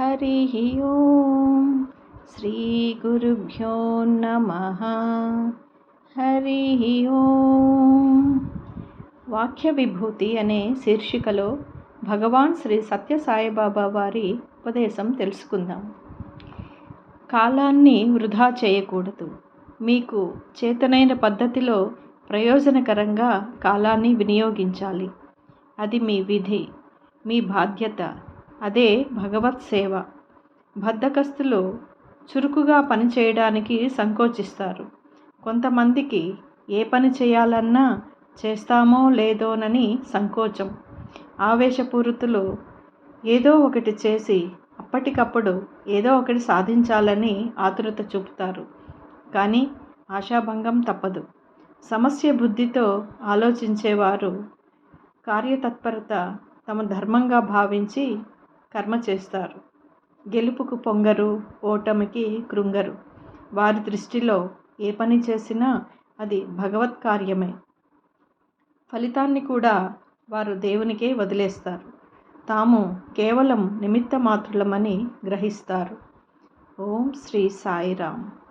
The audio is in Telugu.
హరి ఓం శ్రీ గురుభ్యో నమ హరి ఓం వాక్య విభూతి అనే శీర్షికలో భగవాన్ శ్రీ సత్యసాయిబాబా వారి ఉపదేశం తెలుసుకుందాం. కాలాన్ని వృధా చేయకూడదు. మీకు చేతనైన పద్ధతిలో ప్రయోజనకరంగా కాలాన్ని వినియోగించాలి. అది మీ విధి మీ బాధ్యత. అదే భగవత్ సేవ. బద్ధకస్తులు చురుకుగా పనిచేయడానికి సంకోచిస్తారు. కొంతమందికి ఏ పని చేయాలన్నా చేస్తామో లేదోనని సంకోచం. ఆవేశపూరితులు ఏదో ఒకటి చేసి అప్పటికప్పుడు ఏదో ఒకటి సాధించాలని ఆతురత చూపుతారు. కానీ ఆశాభంగం తప్పదు. సమస్య బుద్ధితో ఆలోచించేవారు కార్యతత్పరత తమ ధర్మంగా భావించి కర్మ చేస్తారు. గెలుపుకు పొంగరు ఓటమికి కృంగరు. వారి దృష్టిలో ఏ పని చేసినా అది భగవత్ కార్యమే. ఫలితాన్ని కూడా వారు దేవునికే వదిలేస్తారు. తాము కేవలం నిమిత్త మాత్రులమని గ్రహిస్తారు. ఓం శ్రీ సాయిరామ్.